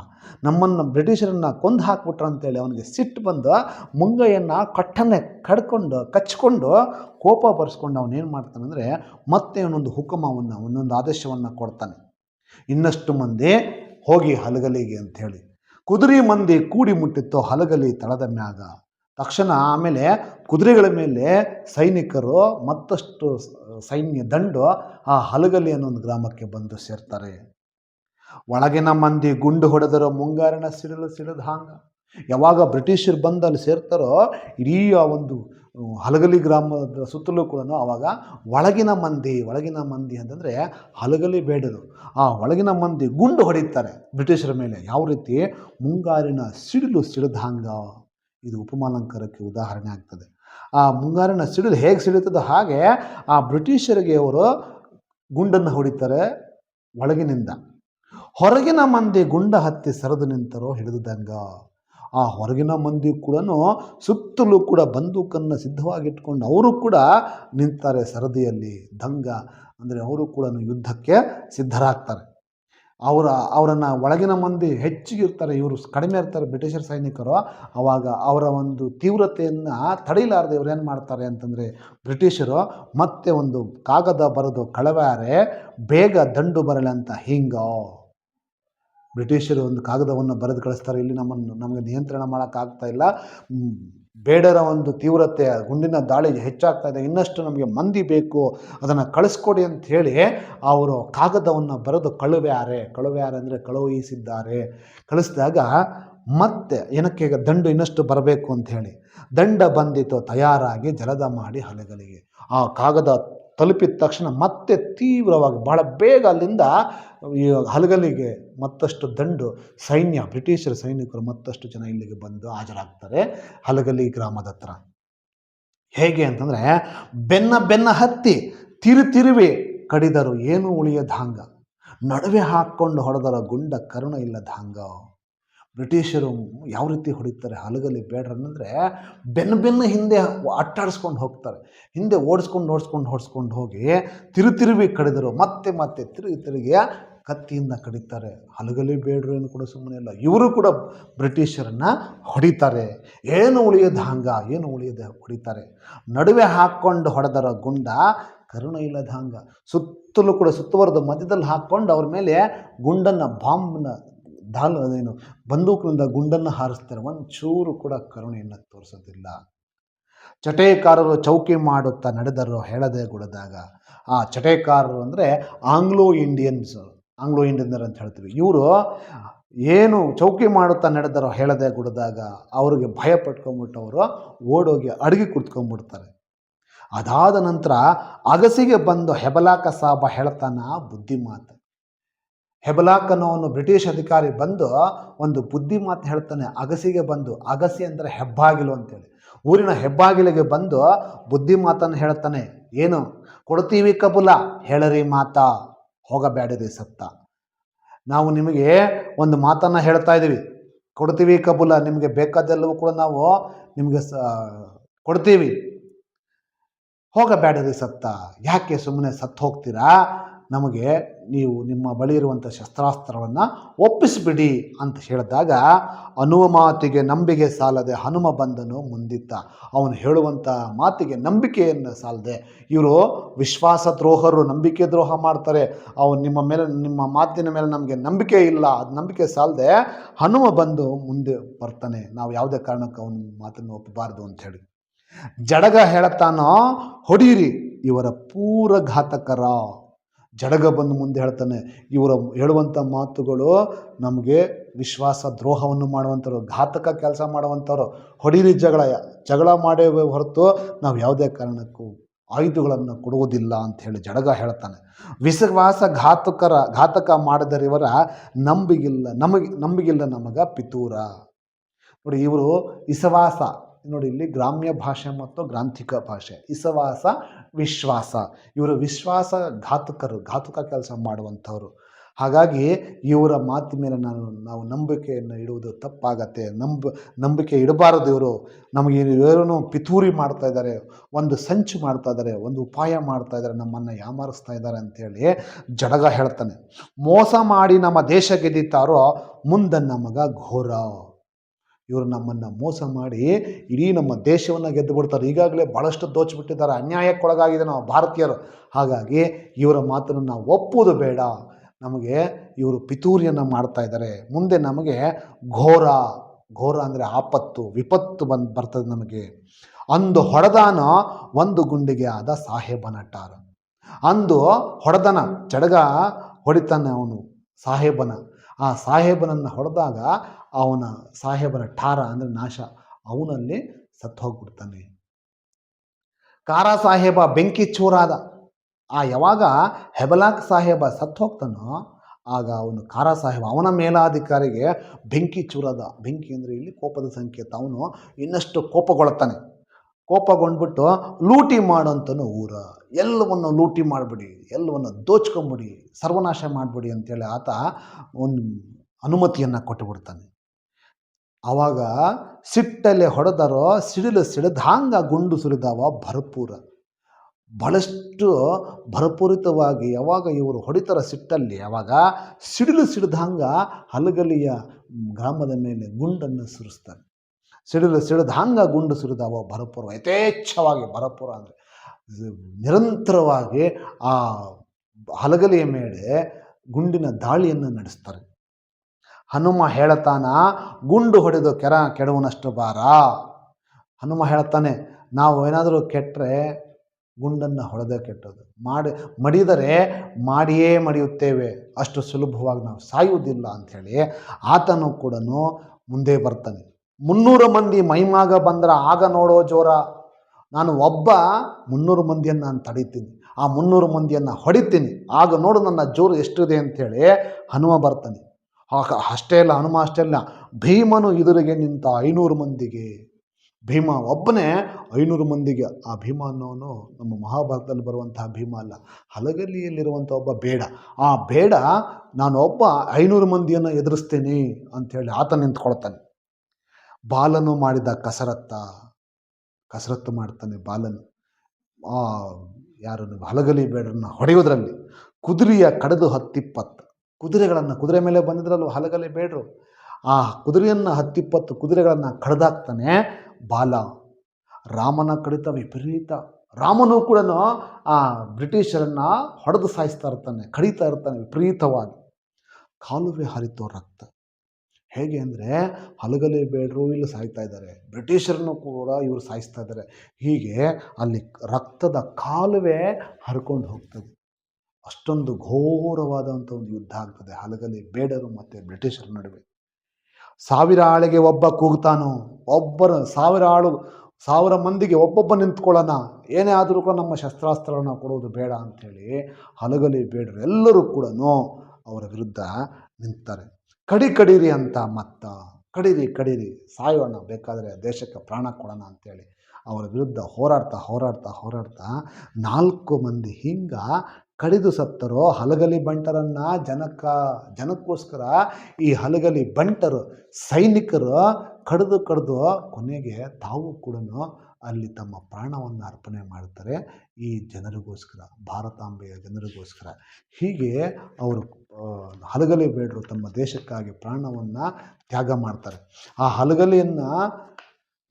ನಮ್ಮನ್ನು ಬ್ರಿಟಿಷರನ್ನ ಕೊಂದು ಹಾಕ್ಬಿಟ್ರ ಅಂತೇಳಿ ಅವನಿಗೆ ಸಿಟ್ಟು ಬಂದು, ಮುಂಗೈಯನ್ನು ಕಟ್ಟನೆ ಕಡ್ಕೊಂಡು, ಕಚ್ಕೊಂಡು ಕೋಪ ಬರ್ಸ್ಕೊಂಡು ಅವನೇನು ಮಾಡ್ತಾನೆ ಅಂದರೆ ಮತ್ತೆ ಅವನೊಂದು ಹುಕುಮವನ್ನು, ಒಂದೊಂದು ಆದೇಶವನ್ನು ಕೊಡ್ತಾನೆ. ಇನ್ನಷ್ಟು ಮಂದಿ ಹೋಗಿ ಹಲಗಲಿಗೆ ಅಂಥೇಳಿ ಕುದುರೆ ಮಂದಿ ಕೂಡಿ ಮುಟ್ಟಿತ್ತು ಹಲಗಲಿ ತಳದ ಮ್ಯಾಗ. ತಕ್ಷಣ ಆಮೇಲೆ ಕುದುರೆಗಳ ಮೇಲೆ ಸೈನಿಕರು ಮತ್ತಷ್ಟು ಸೈನ್ಯ ದಂಡು ಆ ಹಲಗಲಿ ಅನ್ನೋ ಒಂದು ಗ್ರಾಮಕ್ಕೆ ಬಂದು ಸೇರ್ತಾರೆ. ಒಳಗಿನ ಮಂದಿ ಗುಂಡು ಹೊಡೆದರು ಮುಂಗಾರಿನ ಸಿಡಿಲು ಸಿಡಿದ ಹಾಂಗ. ಯಾವಾಗ ಬ್ರಿಟಿಷರು ಬಂದು ಅಲ್ಲಿ ಸೇರ್ತಾರೋ ಇಡೀ ಆ ಒಂದು ಹಲಗಲಿ ಗ್ರಾಮದ ಸುತ್ತಲೂ ಕೂಡ ಆವಾಗ ಒಳಗಿನ ಮಂದಿ ಒಳಗಿನ ಮಂದಿ ಅಂತಂದರೆ ಹಲಗಲಿ ಬೇಡರು. ಆ ಒಳಗಿನ ಮಂದಿ ಗುಂಡು ಹೊಡಿತಾರೆ ಬ್ರಿಟಿಷರ ಮೇಲೆ. ಯಾವ ರೀತಿ? ಮುಂಗಾರಿನ ಸಿಡಿಲು ಸಿಡಿದ ಹಾಂಗ. ಇದು ಉಪಮಾಲಂಕಾರಕ್ಕೆ ಉದಾಹರಣೆ ಆಗ್ತದೆ. ಆ ಮುಂಗಾರಿನ ಸಿಡಿಲು ಹೇಗೆ ಸಿಡಿತದೋ ಹಾಗೆ ಆ ಬ್ರಿಟಿಷರಿಗೆ ಅವರು ಗುಂಡನ್ನು ಹೊಡಿತಾರೆ ಒಳಗಿನಿಂದ. ಹೊರಗಿನ ಮಂದಿ ಗುಂಡ ಹತ್ತಿ ಸರಿದು ನಿಂತರೋ ಹಿಡಿದಂಗ ಆ ಹೊರಗಿನ ಮಂದಿ ಕೂಡ ಸುತ್ತಲೂ ಕೂಡ ಬಂದೂಕನ್ನು ಸಿದ್ಧವಾಗಿಟ್ಕೊಂಡು ಅವರು ಕೂಡ ನಿಂತಾರೆ ಸರದಿಯಲ್ಲಿ. ದಂಗ ಅಂದರೆ ಅವರು ಕೂಡ ಯುದ್ಧಕ್ಕೆ ಸಿದ್ಧರಾಗ್ತಾರೆ. ಅವರ, ಅವರನ್ನು ಒಳಗಿನ ಮಂದಿ ಹೆಚ್ಚಿಗೆ ಇರ್ತಾರೆ, ಇವರು ಕಡಿಮೆ ಇರ್ತಾರೆ ಬ್ರಿಟಿಷರ್ ಸೈನಿಕರು ಆವಾಗ ಅವರ ಒಂದು ತೀವ್ರತೆಯನ್ನು ತಡೆಯಲಾರದೆ ಇವ್ರು ಏನು ಮಾಡ್ತಾರೆ ಅಂತಂದರೆ ಬ್ರಿಟಿಷರು ಮತ್ತೆ ಒಂದು ಕಾಗದ ಬರೆದು ಕಳವಾರೆ, ಬೇಗ ದಂಡು ಬರಲಿ ಅಂತ ಹಿಂಗೋ. ಬ್ರಿಟಿಷರು ಒಂದು ಕಾಗದವನ್ನು ಬರೆದು ಕಳಿಸ್ತಾರೆ, ಇಲ್ಲಿ ನಮ್ಮನ್ನು, ನಮಗೆ ನಿಯಂತ್ರಣ ಮಾಡೋಕ್ಕಾಗ್ತಾ ಇಲ್ಲ. ಬೇಡರ ಒಂದು ತೀವ್ರತೆ ಗುಂಡಿನ ದಾಳಿ ಹೆಚ್ಚಾಗ್ತಾ ಇದೆ. ಇನ್ನಷ್ಟು ನಮಗೆ ಮಂದಿ ಬೇಕು, ಅದನ್ನು ಕಳಿಸ್ಕೊಡಿ ಅಂತ ಹೇಳಿ ಅವರು ಕಾಗದವನ್ನು ಬರೆದು ಕಳುವ್ಯಾರೆ. ಕಳುವ್ಯಾರೆ ಅಂದರೆ ಕಳುಹಿಸಿದ್ದಾರೆ. ಕಳಿಸಿದಾಗ ಮತ್ತೆ ಏನಕ್ಕೆ ಈಗ ದಂಡು ಇನ್ನಷ್ಟು ಬರಬೇಕು ಅಂತ ಹೇಳಿ, ದಂಡ ಬಂದಿತು, ತಯಾರಾಗಿ ಜಲದ ಮಾಡಿ ಹಲಗಲಿಗೆ ಆ ಕಾಗದ ತಲುಪಿದ ತಕ್ಷಣ ಮತ್ತೆ ತೀವ್ರವಾಗಿ, ಬಹಳ ಬೇಗ ಅಲ್ಲಿಂದ ಈ ಹಲಗಲಿಗೆ ಮತ್ತಷ್ಟು ದಂಡು ಸೈನ್ಯ, ಬ್ರಿಟಿಷರ ಸೈನಿಕರು ಮತ್ತಷ್ಟು ಜನ ಇಲ್ಲಿಗೆ ಬಂದು ಹಾಜರಾಗ್ತಾರೆ ಹಲಗಲಿ ಗ್ರಾಮದ ಹತ್ರ. ಹೇಗೆ ಅಂತಂದರೆ, ಬೆನ್ನ ಬೆನ್ನ ಹತ್ತಿ, ತಿರು ತಿರುವಿ ಕಡಿದರು, ಏನು ಉಳಿಯದ ಹಾಂಗ. ನಡುವೆ ಹಾಕ್ಕೊಂಡು ಹೊಡೆದರ ಗುಂಡ ಕರುಣ ಇಲ್ಲದ ಹಾಂಗ. ಬ್ರಿಟಿಷರು ಯಾವ ರೀತಿ ಹೊಡಿತಾರೆ, ಹಲಗಲಿ ಬೇಡ್ರನ್ನಂದರೆ ಬೆನ್ನು ಬೆನ್ನು ಹಿಂದೆ ಅಟ್ಟಾಡಿಸ್ಕೊಂಡು ಹೋಗ್ತಾರೆ. ಹಿಂದೆ ಓಡಿಸ್ಕೊಂಡು ಓಡಿಸ್ಕೊಂಡು ಓಡಿಸ್ಕೊಂಡು ಹೋಗಿ ತಿರು ತಿರುವಿ ಕಡಿದರು. ಮತ್ತೆ ಮತ್ತೆ ತಿರುಗಿ ತಿರುಗಿ ಕತ್ತಿಯಿಂದ ಕಡಿತಾರೆ. ಹಲಗಲಿ ಬೇಡ್ರು ಏನು ಕೂಡ ಸುಮ್ಮನೆ ಇಲ್ಲ. ಇವರು ಕೂಡ ಬ್ರಿಟಿಷರನ್ನು ಹೊಡಿತಾರೆ. ಏನು ಉಳಿಯದ ಹಂಗ, ಏನು ಉಳಿಯದ ಹೊಡಿತಾರೆ. ನಡುವೆ ಹಾಕ್ಕೊಂಡು ಹೊಡೆದರ ಗುಂಡ ಕರುಣ ಇಲ್ಲದ ಹಂಗ. ಸುತ್ತಲೂ ಕೂಡ ಸುತ್ತುವರೆದ ಮಧ್ಯದಲ್ಲಿ ಹಾಕ್ಕೊಂಡು ಅವ್ರ ಮೇಲೆ ಗುಂಡನ್ನು, ಬಾಂಬ್ನ ದಾಲ್ ಅದೇನು ಬಂದೂಕಿನಿಂದ ಗುಂಡನ್ನು ಹಾರಿಸ್ತಾರೆ. ಒಂದು ಚೂರು ಕೂಡ ಕರುಣೆಯನ್ನು ತೋರಿಸೋದಿಲ್ಲ. ಚಟೇಕಾರರು ಚೌಕಿ ಮಾಡುತ್ತಾ ನಡೆದರು ಹೇಳದೆ ಗುಡದಾಗ, ಆ ಚಟೇಕಾರರು ಅಂದರೆ ಆಂಗ್ಲೋ ಇಂಡಿಯನ್ಸ್, ಆಂಗ್ಲೋ ಇಂಡಿಯನ್ನರ್ ಅಂತ ಹೇಳ್ತೀವಿ. ಇವರು ಏನು ಚೌಕಿ ಮಾಡುತ್ತಾ ನಡೆದರು ಹೇಳದೆ ಗುಡದಾಗ ಅವ್ರಿಗೆ ಭಯ ಪಟ್ಕೊಂಡ್ಬಿಟ್ಟು ಅವರು ಓಡೋಗಿ ಅಡುಗೆ ಕುತ್ಕೊಂಡ್ಬಿಡ್ತಾರೆ. ಅದಾದ ನಂತರ ಅಗಸಿಗೆ ಬಂದು ಹೆಬಲಾಕ ಸಾಬ ಹೇಳ್ತಾನ ಬುದ್ಧಿ ಮಾತು ಹೆಬಲಾಕ್ ಅನ್ನೋನು ಬ್ರಿಟಿಷ್ ಅಧಿಕಾರಿ ಬಂದು ಒಂದು ಬುದ್ಧಿ ಮಾತು ಹೇಳ್ತಾನೆ, ಅಗಸಿಗೆ ಬಂದು, ಅಗಸಿ ಅಂದರೆ ಹೆಬ್ಬಾಗಿಲು ಅಂತೇಳಿ. ಊರಿನ ಹೆಬ್ಬಾಗಿಲಿಗೆ ಬಂದು ಬುದ್ಧಿ ಮಾತನ್ನು ಹೇಳ್ತಾನೆ, ಏನು? ಕೊಡ್ತೀವಿ ಕಬುಲ? ಹೇಳರಿ ಮಾತಾ ಹೋಗಬೇಡಿರಿ ಸತ್ತ. ನಾವು ನಿಮಗೆ ಒಂದು ಮಾತನ್ನು ಹೇಳ್ತಾ ಇದ್ದೀವಿ. ಕೊಡ್ತೀವಿ ಕಬುಲ, ನಿಮಗೆ ಬೇಕಾದೆಲ್ಲವೂ ಕೂಡ ನಾವು ನಿಮಗೆ ಸ, ಕೊಡ್ತೀವಿ. ಹೋಗಬೇಡಿರಿ ಸತ್ತ. ಯಾಕೆ ಸುಮ್ಮನೆ ಸತ್ತು ಹೋಗ್ತೀರಾ? ನಮಗೆ ನೀವು ನಿಮ್ಮ ಬಳಿ ಇರುವಂಥ ಶಸ್ತ್ರಾಸ್ತ್ರವನ್ನು ಒಪ್ಪಿಸಿಬಿಡಿ ಅಂತ ಹೇಳಿದಾಗ ಅನುವ ಮಾತಿಗೆ ನಂಬಿಕೆ ಸಾಲದೆ ಹನುಮ ಬಂದನು ಮುಂದಿತ್ತ ಅವನು ಹೇಳುವಂಥ ಮಾತಿಗೆ ನಂಬಿಕೆಯನ್ನು ಸಾಲದೆ. ಇವರು ವಿಶ್ವಾಸ ದ್ರೋಹರು ನಂಬಿಕೆ ದ್ರೋಹ ಮಾಡ್ತಾರೆ. ಅವನು ನಿಮ್ಮ ಮೇಲೆ, ನಿಮ್ಮ ಮಾತಿನ ಮೇಲೆ ನಮಗೆ ನಂಬಿಕೆ ಇಲ್ಲ. ಅದು ನಂಬಿಕೆ ಸಾಲದೆ ಹನುಮ ಬಂದು ಮುಂದೆ ಬರ್ತಾನೆ. ನಾವು ಯಾವುದೇ ಕಾರಣಕ್ಕೆ ಅವನ ಮಾತನ್ನು ಒಪ್ಪಬಾರ್ದು ಅಂತ ಹೇಳಿ. ಜಡಗ ಹೇಳತ್ತಾನೋ, ಹೊಡೀರಿ. ಇವರ ಪೂರ ಘಾತಕರ ಜಡಗ ಬಂದು ಮುಂದೆ ಹೇಳ್ತಾನೆ, ಇವರ ಹೇಳುವಂಥ ಮಾತುಗಳು ನಮಗೆ ವಿಶ್ವಾಸ ದ್ರೋಹವನ್ನು ಮಾಡುವಂಥವ್ರು, ಘಾತಕ ಕೆಲಸ ಮಾಡುವಂಥವ್ರು, ಹೊಡೀರಿ ಜಗಳ ಜಗಳ ಮಾಡೇ ಹೊರತು ನಾವು ಯಾವುದೇ ಕಾರಣಕ್ಕೂ ಆಯುಧಗಳನ್ನು ಕೊಡುವುದಿಲ್ಲ ಅಂತ ಹೇಳಿ ಜಡಗ ಹೇಳ್ತಾನೆ. ವಿಶ್ವಾಸ ಘಾತಕರ, ಘಾತಕ ಇವರ ನಂಬಿಗಿಲ್ಲ, ನಮಗೆ, ನಂಬಿಗಿಲ್ಲ ನಮಗ ಪಿತೂರ. ನೋಡಿ ಇವರು ವಿಶ್ವಾಸ ನೋಡಿ, ಇಲ್ಲಿ ಗ್ರಾಮ್ಯ ಭಾಷೆ ಮತ್ತು ಗ್ರಾಂಥಿಕ ಭಾಷೆ, ಇಸವಾಸ, ವಿಶ್ವಾಸ. ಇವರು ವಿಶ್ವಾಸ ಘಾತುಕರು, ಘಾತುಕ ಕೆಲಸ ಮಾಡುವಂಥವ್ರು. ಹಾಗಾಗಿ ಇವರ ಮಾತಿನ ಮೇಲೆ ನಾನು, ನಾವು ನಂಬಿಕೆಯನ್ನು ಇಡುವುದು ತಪ್ಪಾಗತ್ತೆ. ನಂಬ, ನಂಬಿಕೆ ಇಡಬಾರದು ಇವರು. ನಮಗೆ ಇವರೇನು ಪಿತೂರಿ ಮಾಡ್ತಾ ಇದ್ದಾರೆ, ಒಂದು ಸಂಚು ಮಾಡ್ತಾ ಇದ್ದಾರೆ, ಒಂದು ಉಪಾಯ ಮಾಡ್ತಾ ಇದ್ದಾರೆ, ನಮ್ಮನ್ನು ಯಾಮಾರಿಸ್ತಾ ಇದ್ದಾರೆ ಅಂತೇಳಿ ಜಡಗ ಹೇಳ್ತಾನೆ. ಮೋಸ ಮಾಡಿ ನಮ್ಮ ದೇಶ ಗೆದ್ದಿತ್ತಾರೋ ಮುಂದೆ ನಮಗ ಘೋರ. ಇವರು ನಮ್ಮನ್ನು ಮೋಸ ಮಾಡಿ ಇಡೀ ನಮ್ಮ ದೇಶವನ್ನು ಗೆದ್ದು ಬಿಡ್ತಾರೆ. ಈಗಾಗಲೇ ಭಾಳಷ್ಟು ದೋಚಿಬಿಟ್ಟಿದ್ದಾರೆ. ಅನ್ಯಾಯಕ್ಕೊಳಗಾಗಿದೆ ನಾವು ಭಾರತೀಯರು. ಹಾಗಾಗಿ ಇವರ ಮಾತನ್ನು ನಾವು ಒಪ್ಪುವುದು ಬೇಡ. ನಮಗೆ ಇವರು ಪಿತೂರಿಯನ್ನು ಮಾಡ್ತಾ ಇದ್ದಾರೆ. ಮುಂದೆ ನಮಗೆ ಘೋರ ಘೋರ ಅಂದರೆ ಆಪತ್ತು, ವಿಪತ್ತು ಬಂದು ಬರ್ತದೆ ನಮಗೆ. ಅಂದು ಹೊಡೆದಾನ ಒಂದು ಗುಂಡಿಗೆ ಆದ ಸಾಹೇಬನಟ್ಟಾರ ಅಂದು ಹೊಡೆದನ, ಚಡಗ ಹೊಡಿತಾನೆ ಅವನು ಸಾಹೇಬನ. ಆ ಸಾಹೇಬನನ್ನು ಹೊಡೆದಾಗ ಅವನ ಸಾಹೇಬನ ಠಾರ ಅಂದರೆ ನಾಶ. ಅವನಲ್ಲಿ ಸತ್ತು ಹೋಗ್ಬಿಡ್ತಾನೆ ಕಾರ ಸಾಹೇಬ ಬೆಂಕಿ ಚೂರಾದ. ಆ ಯಾವಾಗ ಹೆಬಲಾಕ್ ಸಾಹೇಬ ಸತ್ತು ಹೋಗ್ತಾನೋ ಆಗ ಅವನು ಕಾರ ಸಾಹೇಬ ಅವನ ಮೇಲಾಧಿಕಾರಿಗೆ ಬೆಂಕಿ ಚೂರದ. ಬೆಂಕಿ ಅಂದರೆ ಇಲ್ಲಿ ಕೋಪದ ಸಂಕೇತ. ಅವನು ಇನ್ನಷ್ಟು ಕೋಪಗೊಳ್ತಾನೆ. ಕೋಪಗೊಂಡ್ಬಿಟ್ಟು ಲೂಟಿ ಮಾಡೋಂಥನು ಊರ. ಎಲ್ಲವನ್ನು ಲೂಟಿ ಮಾಡಿಬಿಡಿ, ಎಲ್ಲವನ್ನು ದೋಚ್ಕೊಂಬಿಡಿ, ಸರ್ವನಾಶ ಮಾಡಿಬಿಡಿ ಅಂತೇಳಿ ಆತ ಒಂದು ಅನುಮತಿಯನ್ನು ಕೊಟ್ಟುಬಿಡ್ತಾನೆ. ಆವಾಗ ಸಿಟ್ಟಲ್ಲಿ ಹೊಡೆದರೋ, ಸಿಡಿಲು ಸಿಡಿದಾಂಗ ಗುಂಡು ಸುರಿದವ ಭರಪೂರ. ಬಹಳಷ್ಟು ಭರಪೂರಿತವಾಗಿ ಯಾವಾಗ ಇವರು ಹೊಡಿತಾರ ಸಿಟ್ಟಲ್ಲಿ ಯಾವಾಗ ಸಿಡಿಲು ಸಿಡಿದಾಂಗ ಹಲಗಲಿಯ ಗ್ರಾಮದ ಮೇಲೆ ಗುಂಡನ್ನು ಸುರಿಸ್ತಾನೆ. ಸಿಡಿಲು ಸಿಡಿದಾಂಗ ಗುಂಡು ಸುರಿದವ ಭರಪೂರ, ಯಥೇಚ್ಛವಾಗಿ ಭರಪೂರ ಅಂದರೆ ನಿರಂತರವಾಗಿ ಆ ಹಲಗಲಿಯ ಮೇಲೆ ಗುಂಡಿನ ದಾಳಿಯನ್ನು ನಡೆಸ್ತಾರೆ. ಹನುಮ ಹೇಳತಾನ, ಗುಂಡು ಹೊಡೆದು ಕೆರ ಕೆಡವನಷ್ಟು ಬಾರ. ಹನುಮ ಹೇಳ್ತಾನೆ, ನಾವು ಏನಾದರೂ ಕೆಟ್ಟರೆ ಗುಂಡನ್ನು ಹೊಡೆದೇ ಕೆಟ್ಟದು ಮಾಡಿ, ಮಡಿದರೆ ಮಾಡಿಯೇ ಮಡಿಯುತ್ತೇವೆ. ಅಷ್ಟು ಸುಲಭವಾಗಿ ನಾವು ಸಾಯುವುದಿಲ್ಲ ಅಂಥೇಳಿ ಆತನು ಕೂಡ ಮುಂದೆ ಬರ್ತಾನೆ. ಮುನ್ನೂರು ಮಂದಿ ಮೈಮಾಗ ಬಂದ್ರೆ, ಆಗ ನೋಡೋ ಜೋರ. ನಾನು ಒಬ್ಬ ಮುನ್ನೂರು ಮಂದಿಯನ್ನು ನಾನು ತಡೀತೀನಿ. ಆ ಮುನ್ನೂರು ಮಂದಿಯನ್ನು ಹೊಡಿತೀನಿ. ಆಗ ನೋಡು ನನ್ನ ಜೋರು ಎಷ್ಟಿದೆ ಅಂಥೇಳಿ ಹನುಮ ಬರ್ತಾನೆ. ಆಗ ಅಷ್ಟೇ ಇಲ್ಲ ಹನುಮ ಅಷ್ಟೇ ಇಲ್ಲ ಭೀಮನು ಎದುರಿಗೆ ನಿಂತ ಐನೂರು ಮಂದಿಗೆ. ಭೀಮ ಒಬ್ಬನೇ ಐನೂರು ಮಂದಿಗೆ. ಆ ಭೀಮ ಅನ್ನೋನು ನಮ್ಮ ಮಹಾಭಾರತದಲ್ಲಿ ಬರುವಂತಹ ಭೀಮ ಅಲ್ಲ. ಹಲಗಲಿಯಲ್ಲಿರುವಂಥ ಒಬ್ಬ ಬೇಡ. ಆ ಬೇಡ ನಾನು ಒಬ್ಬ ಐನೂರು ಮಂದಿಯನ್ನು ಎದುರಿಸ್ತೀನಿ ಅಂಥೇಳಿ ಆತ ನಿಂತ್ಕೊಳ್ತಾನೆ. ಬಾಲನು ಮಾಡಿದ ಕಸರತ್ತ. ಕಸರತ್ತು ಮಾಡ್ತಾನೆ ಬಾಲನು. ಆ, ಯಾರನ್ನು ಹಲಗಲಿ ಬೇಡರನ್ನು ಹೊಡೆಯೋದ್ರಲ್ಲಿ ಕುದುರೆಯ ಕಡದು ಹತ್ತಿಪ್ಪತ್ತು. ಕುದುರೆಗಳನ್ನು ಕುದುರೆ ಮೇಲೆ ಬಂದಿದ್ರಲ್ವ ಹಲಗಲಿ ಬೇಡರು. ಆ ಕುದುರೆಯನ್ನು ಹತ್ತಿಪ್ಪತ್ತು ಕುದುರೆಗಳನ್ನು ಕಡ್ದಾಕ್ತಾನೆ ಬಾಲ. ರಾಮನ ಕಡಿತ ವಿಪರೀತ. ರಾಮನು ಕೂಡ ಆ ಬ್ರಿಟಿಷರನ್ನು ಹೊಡೆದು ಸಾಯಿಸ್ತಾ ಇರ್ತಾನೆ, ಕಡಿತಾ ಇರ್ತಾನೆ ವಿಪರೀತವಾಗಿ. ಕಾಲುವೆ ಹರಿತೋ ರಕ್ತ. ಹೇಗೆ ಅಂದರೆ ಹಲಗಲಿ ಬೇಡರು ಇಲ್ಲಿ ಸಾಯ್ತಾ ಇದ್ದಾರೆ. ಬ್ರಿಟಿಷರನ್ನು ಕೂಡ ಇವರು ಸಾಯಿಸ್ತಾ ಇದ್ದಾರೆ. ಹೀಗೆ ಅಲ್ಲಿ ರಕ್ತದ ಕಾಲುವೆ ಹರ್ಕೊಂಡು ಹೋಗ್ತದೆ. ಅಷ್ಟೊಂದು ಘೋರವಾದಂಥ ಒಂದು ಯುದ್ಧ ಆಗ್ತದೆ. ಹಲಗಲಿ ಬೇಡರು ಮತ್ತು ಬ್ರಿಟಿಷರ ನಡುವೆ. ಸಾವಿರ ಆಳಿಗೆ ಒಬ್ಬ ಕೂಗ್ತಾನೋ. ಒಬ್ಬರ ಸಾವಿರ ಆಳು ಸಾವಿರ ಮಂದಿಗೆ ಒಬ್ಬೊಬ್ಬ ನಿಂತ್ಕೊಳ್ಳೋಣ. ಏನೇ ಆದರೂ ಕೂಡ ನಮ್ಮ ಶಸ್ತ್ರಾಸ್ತ್ರಗಳನ್ನ ಕೊಡೋದು ಬೇಡ ಅಂಥೇಳಿ ಹಲಗಲಿ ಬೇಡರು ಎಲ್ಲರೂ ಕೂಡ ಅವರ ವಿರುದ್ಧ ನಿಂತಾರೆ. ಕಡಿ ಕಡೀರಿ ಅಂತ ಮತ್ತ. ಕಡೀರಿ ಕಡೀರಿ, ಸಾಯೋಣ, ಬೇಕಾದರೆ ದೇಶಕ್ಕೆ ಪ್ರಾಣ ಕೊಡೋಣ ಅಂತೇಳಿ ಅವರ ವಿರುದ್ಧ ಹೋರಾಡ್ತಾ ಹೋರಾಡ್ತಾ ಹೋರಾಡ್ತಾ ನಾಲ್ಕು ಮಂದಿ ಹಿಂಗ ಕಡಿದು ಸತ್ತರೋ. ಹಲಗಲಿ ಬಂಟರನ್ನ ಜನಕ ಜನಕ್ಕೋಸ್ಕರ ಈ ಹಲಗಲಿ ಬಂಟರು ಸೈನಿಕರು ಕಡಿದು ಕಡಿದು ಕೊನೆಗೆ ತಾವು ಕೂಡ ಅಲ್ಲಿ ತಮ್ಮ ಪ್ರಾಣವನ್ನು ಅರ್ಪಣೆ ಮಾಡ್ತಾರೆ ಈ ಜನರಿಗೋಸ್ಕರ, ಭಾರತಾಂಬೆಯ ಜನರಿಗೋಸ್ಕರ. ಹೀಗೆ ಅವರು ಹಲಗಲಿ ಬೇಡರು ತಮ್ಮ ದೇಶಕ್ಕಾಗಿ ಪ್ರಾಣವನ್ನು ತ್ಯಾಗ ಮಾಡ್ತಾರೆ. ಆ ಹಲಗಲಿಯನ್ನು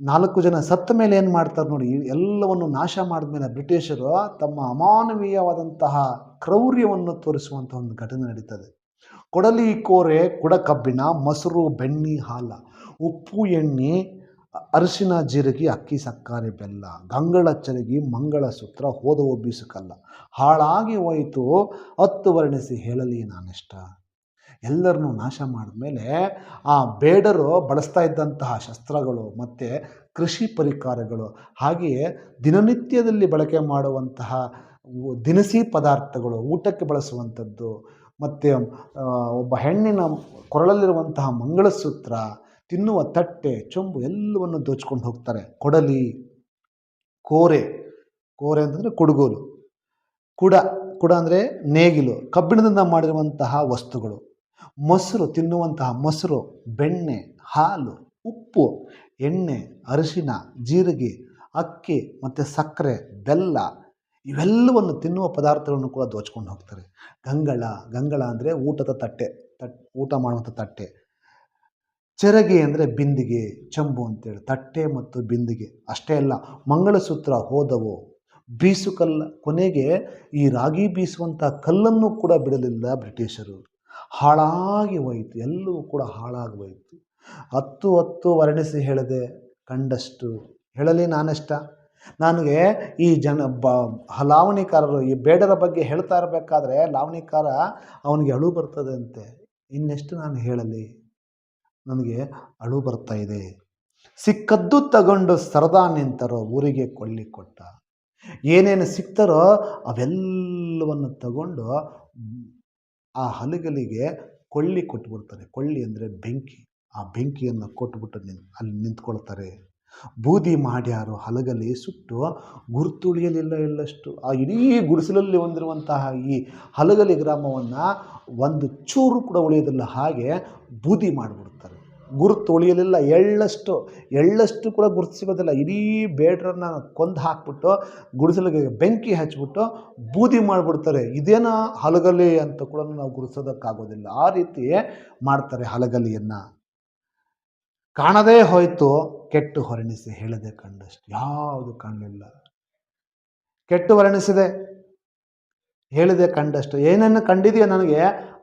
ನಾಲ್ಕು ಜನ ಸತ್ತ ಮೇಲೆ ಏನು ಮಾಡ್ತಾರೆ ನೋಡಿ ಎಲ್ಲವನ್ನು ನಾಶ ಮಾಡಿದ್ಮೇಲೆ ಬ್ರಿಟಿಷರು ತಮ್ಮ ಅಮಾನವೀಯವಾದಂತಹ ಕ್ರೌರ್ಯವನ್ನು ತೋರಿಸುವಂಥ ಒಂದು ಘಟನೆ ನಡೀತದೆ. ಕೊಡಲಿ ಕೋರೆ, ಕುಡ ಕಬ್ಬಿಣ, ಮೊಸರು, ಬೆಣ್ಣೆ, ಹಾಲ, ಉಪ್ಪು, ಎಣ್ಣೆ ಅರಿಶಿನ, ಜೀರಿಗೆ, ಅಕ್ಕಿ, ಸಕ್ಕರೆ, ಬೆಲ್ಲ, ಗಂಗಳ ಚರಗಿ, ಮಂಗಳ ಸೂತ್ರ ಹೋದ ಒಬ್ಬಿಸಕಲ್ಲ ಹಾಳಾಗಿ ಹೋಯಿತು. ಹತ್ತು ವರ್ಣಿಸಿ ಹೇಳಲಿ ನಾನಿಷ್ಟ? ಎಲ್ಲರನ್ನೂ ನಾಶ ಮಾಡಿದ್ಮೇಲೆ ಆ ಬೇಡರು ಬಳಸ್ತಾ ಇದ್ದಂತಹ ಶಸ್ತ್ರಗಳು ಮತ್ತು ಕೃಷಿ ಪರಿಕಾರಗಳು, ಹಾಗೆಯೇ ದಿನನಿತ್ಯದಲ್ಲಿ ಬಳಕೆ ಮಾಡುವಂತಹ ದಿನಸಿ ಪದಾರ್ಥಗಳು, ಊಟಕ್ಕೆ ಬಳಸುವಂಥದ್ದು, ಮತ್ತು ಒಬ್ಬ ಹೆಣ್ಣಿನ ಕೊರಳಲ್ಲಿರುವಂತಹ ಮಂಗಳಸೂತ್ರ ತಿನ್ನುವ ತಟ್ಟೆ, ಚೊಂಬು ಎಲ್ಲವನ್ನು ದೋಚ್ಕೊಂಡು ಹೋಗ್ತಾರೆ. ಕೊಡಲಿ, ಕೋರೆ. ಕೋರೆ ಅಂತಂದರೆ ಕುಡುಗೋಲು. ಕುಡ ಕುಡ ಅಂದರೆ ನೇಗಿಲು. ಕಬ್ಬಿಣದಿಂದ ಮಾಡಿರುವಂತಹ ವಸ್ತುಗಳು. ಮೊಸರು, ತಿನ್ನುವಂತಹ ಮೊಸರು, ಬೆಣ್ಣೆ, ಹಾಲು, ಉಪ್ಪು, ಎಣ್ಣೆ ಅರಿಶಿನ ಜೀರಿಗೆ, ಅಕ್ಕಿ ಮತ್ತು ಸಕ್ಕರೆ, ಬೆಲ್ಲ ಇವೆಲ್ಲವನ್ನು ತಿನ್ನುವ ಪದಾರ್ಥಗಳನ್ನು ಕೂಡ ದೋಚ್ಕೊಂಡು ಹೋಗ್ತಾರೆ. ಗಂಗಳ ಗಂಗಳ ಅಂದರೆ ಊಟದ ತಟ್ಟೆ, ತಟ್, ಊಟ ಮಾಡುವಂಥ ತಟ್ಟೆ. ಚೆರಗಿ ಅಂದರೆ ಬಿಂದಿಗೆ, ಚಂಬು ಅಂತೇಳಿ, ತಟ್ಟೆ ಮತ್ತು ಬಿಂದಿಗೆ, ಅಷ್ಟೇ ಅಲ್ಲ, ಮಂಗಳಸೂತ್ರ ಹೋದವು ಬೀಸು ಕಲ್ಲ ಕೊನೆಗೆ ಈ ರಾಗಿ ಬೀಸುವಂಥ ಕಲ್ಲನ್ನು ಕೂಡ ಬಿಡಲಿಲ್ಲ ಬ್ರಿಟಿಷರು. ಹಾಳಾಗಿ ಹೋಯಿತು, ಎಲ್ಲವೂ ಕೂಡ ಹಾಳಾಗಿ ಹೋಯಿತು. ಹತ್ತು ಹತ್ತು ವರ್ಣಿಸಿ ಹೇಳಿದೆ, ಕಂಡಷ್ಟು. ಹೇಳಲಿ ನಾನೆಷ್ಟ? ನನಗೆ ಈ ಜನ ಬ, ಲಾವಣಿಕಾರರು, ಈ ಬೇಡರ ಬಗ್ಗೆ ಹೇಳ್ತಾ ಇರಬೇಕಾದ್ರೆ, ಲಾವಣಿಕಾರ ಅವನಿಗೆ ಅಳು ಬರ್ತದೆ ಅಂತೆ ಇನ್ನೆಷ್ಟು ನಾನು ಹೇಳಲಿ? ನನಗೆ ಅಳು ಬರ್ತಾ ಇದೆ. ಸಿಕ್ಕದ್ದು ತಗೊಂಡು ಸರದಾ ನಿಂತರೋ ಊರಿಗೆ ಕೊಳ್ಳಿ ಕೊಟ್ಟ. ಏನೇನು ಸಿಕ್ತಾರೋ ಅವೆಲ್ಲವನ್ನು ತಗೊಂಡು ಆ ಹಲಗಲಿಗೆ ಕೊಳ್ಳಿ ಕೊಟ್ಬಿಡ್ತಾರೆ. ಕೊಳ್ಳಿ ಅಂದರೆ ಬೆಂಕಿ. ಆ ಬೆಂಕಿಯನ್ನು ಕೊಟ್ಬಿಟ್ಟು ನಿನ್ ಅಲ್ಲಿ ನಿಂತ್ಕೊಳ್ತಾರೆ. ಬೂದಿ ಮಾಡ್ಯಾರು ಹಲಗಲಿ ಸುಟ್ಟು ಗುರುತುಳಿಯಲಿಲ್ಲ ಎಲ್ಲಷ್ಟು ಆ ಇಡೀ ಗುಡಿಸಲಲ್ಲಿ ಹೊಂದಿರುವಂತಹ ಈ ಹಲಗಲಿ ಗ್ರಾಮವನ್ನು ಒಂದು ಚೂರು ಕೂಡ ಉಳಿಯೋದಿಲ್ಲ ಹಾಗೆ ಬೂದಿ ಮಾಡಿಬಿಡ್ತಾರೆ. ಗುರುತು ಉಳಿಯಲಿಲ್ಲ. ಎಳ್ಳಷ್ಟು ಎಳ್ಳಷ್ಟು ಕೂಡ ಗುರುತು ಸಿಗೋದಿಲ್ಲ. ಇಡೀ ಬೇಡ್ರನ್ನ ಕೊಂದು ಹಾಕ್ಬಿಟ್ಟು ಗುಡಿಸಲಿಗೆ ಬೆಂಕಿ ಹಚ್ಬಿಟ್ಟು ಬೂದಿ ಮಾಡಿಬಿಡ್ತಾರೆ. ಇದೇನ ಹಲಗಲಿ ಅಂತ ಕೂಡ ನಾವು ಗುರುತಿಸೋದಕ್ಕಾಗೋದಿಲ್ಲ. ಆ ರೀತಿ ಮಾಡ್ತಾರೆ ಹಲಗಲಿಯನ್ನು. ಕಾಣದೇ ಹೋಯ್ತು, ಕೆಟ್ಟು ಹೊರಣಿಸಿ. ಹೇಳದೆ ಕಂಡಷ್ಟು. ಯಾವುದು ಕಾಣಲಿಲ್ಲ. ಕೆಟ್ಟು ವರ್ಣಿಸಿದೆ ಹೇಳಿದೆ ಕಂಡಷ್ಟು. ಏನನ್ನು ಕಂಡಿದೆಯೋ ನನಗೆ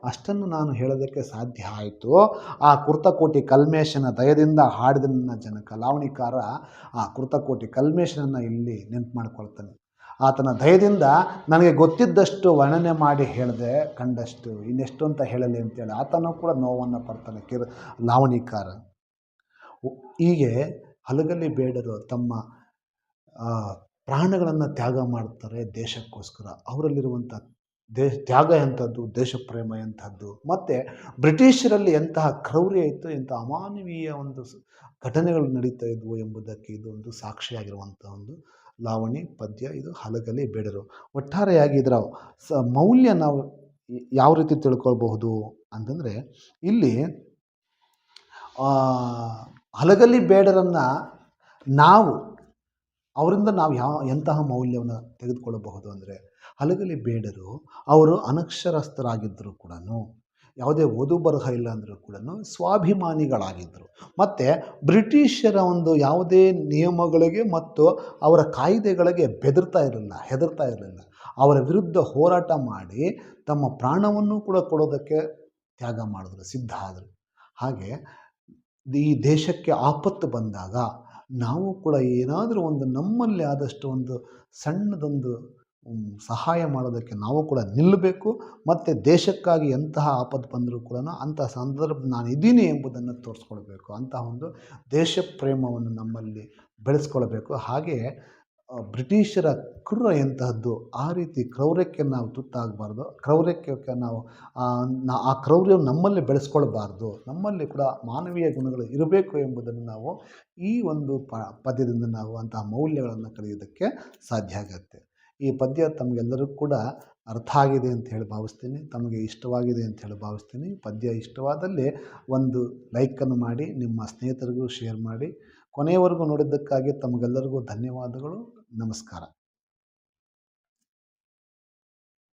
ಅಷ್ಟನ್ನು ನಾನು ಹೇಳೋದಕ್ಕೆ ಸಾಧ್ಯ ಆಯಿತು. ಆ ಕುರ್ತಕೋಟಿ ಕಲ್ಮೇಶನ ದಯದಿಂದ ಹಾಡಿದ ನನ್ನ ಜನಕ ಲಾವಣಿಕಾರ ಆ ಕುರ್ತಕೋಟಿ ಕಲ್ಮೇಶನನ್ನು ಇಲ್ಲಿ ನೆನ್ಪು ಮಾಡ್ಕೊಳ್ತಾನೆ. ಆತನ ದಯದಿಂದ ನನಗೆ ಗೊತ್ತಿದ್ದಷ್ಟು ವರ್ಣನೆ ಮಾಡಿ ಹೇಳಿದೆ ಕಂಡಷ್ಟು. ಇನ್ನೆಷ್ಟು ಅಂತ ಹೇಳಲಿ ಅಂತೇಳಿ ಆತನೂ ಕೂಡ ನೋವನ್ನು ಪಡ್ತಾನೆ ಕಿರ್ ಲಾವಣಿಕಾರ. ಹೀಗೆ ಹಲಗಲಿ ಬೇಡರು ತಮ್ಮ ಪ್ರಾಣಗಳನ್ನು ತ್ಯಾಗ ಮಾಡ್ತಾರೆ ದೇಶಕ್ಕೋಸ್ಕರ. ಅವರಲ್ಲಿರುವಂಥ ದೇಶ ತ್ಯಾಗ ಎಂಥದ್ದು ದೇಶ ಪ್ರೇಮ ಎಂಥದ್ದು, ಮತ್ತು ಬ್ರಿಟಿಷರಲ್ಲಿ ಎಂತಹ ಕ್ರೌರ್ಯ ಇತ್ತು, ಎಂಥ ಅಮಾನವೀಯ ಒಂದು ಘಟನೆಗಳು ನಡೀತಾ ಇದ್ವು ಎಂಬುದಕ್ಕೆ ಇದೊಂದು ಸಾಕ್ಷಿಯಾಗಿರುವಂಥ ಒಂದು ಲಾವಣಿ, ಪದ್ಯ, ಇದು ಹಲಗಲಿ ಬೇಡರು. ಒಟ್ಟಾರೆಯಾಗಿ ಇದರ ಸ, ಮೌಲ್ಯ ನಾವು ಯಾವ ರೀತಿ ತಿಳ್ಕೊಳ್ಬಹುದು ಅಂತಂದರೆ, ಇಲ್ಲಿ ಹಲಗಲಿ ಬೇಡರನ್ನು ನಾವು ಅವರಿಂದ ನಾವು ಯಾವ, ಎಂತಹ ಮೌಲ್ಯವನ್ನು ತೆಗೆದುಕೊಳ್ಳಬಹುದು ಅಂದರೆ, ಹಲಗಲಿ ಬೇಡರು, ಅವರು ಅನಕ್ಷರಸ್ಥರಾಗಿದ್ದರೂ ಕೂಡ ಯಾವುದೇ ಓದು ಬರಹ ಇಲ್ಲ ಅಂದರೂ ಕೂಡ ಸ್ವಾಭಿಮಾನಿಗಳಾಗಿದ್ದರು. ಮತ್ತು ಬ್ರಿಟಿಷರ ಒಂದು ಯಾವುದೇ ನಿಯಮಗಳಿಗೆ ಮತ್ತು ಅವರ ಕಾಯ್ದೆಗಳಿಗೆ ಬೆದರ್ತಾ ಇರಲಿಲ್ಲ, ಹೆದರ್ತಾ ಇರಲಿಲ್ಲ. ಅವರ ವಿರುದ್ಧ ಹೋರಾಟ ಮಾಡಿ ತಮ್ಮ ಪ್ರಾಣವನ್ನು ಕೂಡ ಕೊಡೋದಕ್ಕೆ ತ್ಯಾಗ ಮಾಡಿದ್ರು, ಸಿದ್ಧ ಆದರು. ಹಾಗೆ ಈ ದೇಶಕ್ಕೆ ಆಪತ್ತು ಬಂದಾಗ ನಾವು ಕೂಡ ಏನಾದರೂ ಒಂದು ನಮ್ಮಲ್ಲಿ ಆದಷ್ಟು ಒಂದು ಸಣ್ಣದೊಂದು ಸಹಾಯ ಮಾಡೋದಕ್ಕೆ ನಾವು ಕೂಡ ನಿಲ್ಲಬೇಕು. ಮತ್ತು ದೇಶಕ್ಕಾಗಿ ಎಂತಹ ಆಪತ್ತು ಬಂದರೂ ಕೂಡ ಅಂತಹ ಸಂದರ್ಭ ನಾನು ಇದ್ದೀನಿ ಎಂಬುದನ್ನು ತೋರಿಸ್ಕೊಳ್ಬೇಕು. ಅಂತಹ ಒಂದು ದೇಶ ಪ್ರೇಮವನ್ನು ನಮ್ಮಲ್ಲಿ ಬೆಳೆಸ್ಕೊಳ್ಬೇಕು. ಹಾಗೆ ಬ್ರಿಟಿಷರ ಕ್ರೂರ ಎಂತಹದ್ದು ಆ ರೀತಿ ಕ್ರೌರ್ಯಕ್ಕೆ ನಾವು ತುತ್ತಾಗಬಾರ್ದು. ಕ್ರೌರ್ಯಕ್ಕೆ ನಾವು ಆ ಕ್ರೌರ್ಯ ನಮ್ಮಲ್ಲಿ ಬೆಳೆಸ್ಕೊಳ್ಬಾರ್ದು. ನಮ್ಮಲ್ಲಿ ಕೂಡ ಮಾನವೀಯ ಗುಣಗಳು ಇರಬೇಕು ಎಂಬುದನ್ನು ನಾವು ಈ ಒಂದು ಪದ್ಯದಿಂದ ನಾವು ಅಂತಹ ಮೌಲ್ಯಗಳನ್ನು ಕಲಿಯೋದಕ್ಕೆ ಸಾಧ್ಯ ಆಗುತ್ತೆ. ಈ ಪದ್ಯ ತಮಗೆಲ್ಲರಿಗೂ ಕೂಡ ಅರ್ಥ ಆಗಿದೆ ಅಂತ ಹೇಳಿ ಭಾವಿಸ್ತೀನಿ. ತಮಗೆ ಇಷ್ಟವಾಗಿದೆ ಅಂತ ಹೇಳಿ ಭಾವಿಸ್ತೀನಿ. ಪದ್ಯ ಇಷ್ಟವಾದಲ್ಲಿ ಒಂದು ಲೈಕನ್ನು ಮಾಡಿ, ನಿಮ್ಮ ಸ್ನೇಹಿತರಿಗೂ ಶೇರ್ ಮಾಡಿ. ಕೊನೆಯವರೆಗೂ ನೋಡಿದ್ದಕ್ಕಾಗಿ ತಮಗೆಲ್ಲರಿಗೂ ಧನ್ಯವಾದಗಳು. ನಮಸ್ಕಾರ.